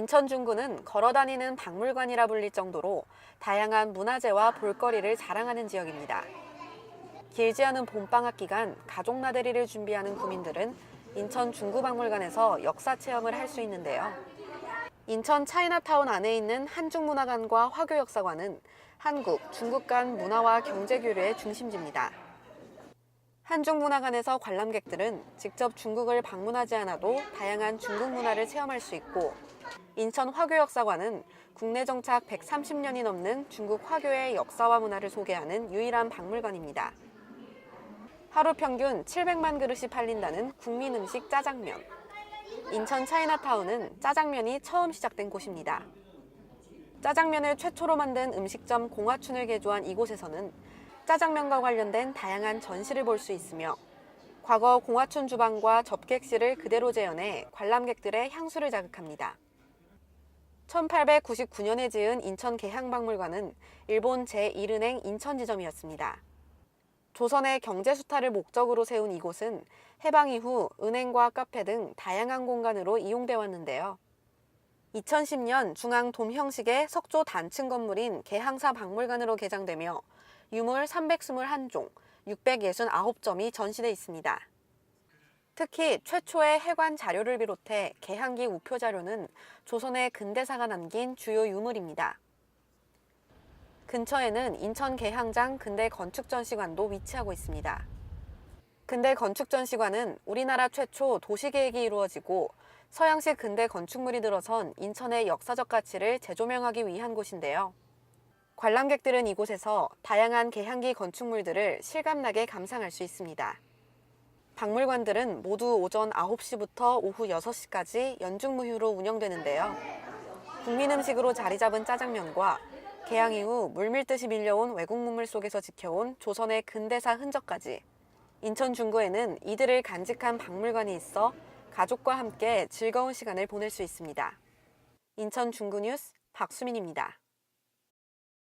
인천 중구는 걸어다니는 박물관이라 불릴 정도로 다양한 문화재와 볼거리를 자랑하는 지역입니다. 길지 않은 봄방학 기간 가족 나들이를 준비하는 구민들은 인천 중구박물관에서 역사 체험을 할 수 있는데요. 인천 차이나타운 안에 있는 한중문화관과 화교역사관은 한국, 중국 간 문화와 경제 교류의 중심지입니다. 한중문화관에서 관람객들은 직접 중국을 방문하지 않아도 다양한 중국 문화를 체험할 수 있고 인천 화교역사관은 국내 정착 130년이 넘는 중국 화교의 역사와 문화를 소개하는 유일한 박물관입니다. 하루 평균 700만 그릇이 팔린다는 국민 음식 짜장면. 인천 차이나타운은 짜장면이 처음 시작된 곳입니다. 짜장면을 최초로 만든 음식점 공화춘을 개조한 이곳에서는 짜장면과 관련된 다양한 전시를 볼 수 있으며 과거 공화춘 주방과 접객실을 그대로 재현해 관람객들의 향수를 자극합니다. 1899년에 지은 인천 계향박물관은 일본 제1은행 인천지점이었습니다. 조선의 경제 수탈을 목적으로 세운 이곳은 해방 이후 은행과 카페 등 다양한 공간으로 이용돼 왔는데요. 2010년 중앙 돔 형식의 석조 단층 건물인 계항사 박물관으로 개장되며 유물 321종, 669점이 전시돼 있습니다. 특히 최초의 해관 자료를 비롯해 개항기 우표 자료는 조선의 근대사가 남긴 주요 유물입니다. 근처에는 인천 계항장 근대 건축 전시관도 위치하고 있습니다. 근대 건축 전시관은 우리나라 최초 도시 계획이 이루어지고 서양식 근대 건축물이 들어선 인천의 역사적 가치를 재조명하기 위한 곳인데요. 관람객들은 이곳에서 다양한 개항기 건축물들을 실감나게 감상할 수 있습니다. 박물관들은 모두 오전 9시부터 오후 6시까지 연중무휴로 운영되는데요. 국민 음식으로 자리 잡은 짜장면과 개항 이후 물밀듯이 밀려온 외국 문물 속에서 지켜온 조선의 근대사 흔적까지 인천 중구에는 이들을 간직한 박물관이 있어 가족과 함께 즐거운 시간을 보낼 수 있습니다. 인천 중구 뉴스 박수민입니다.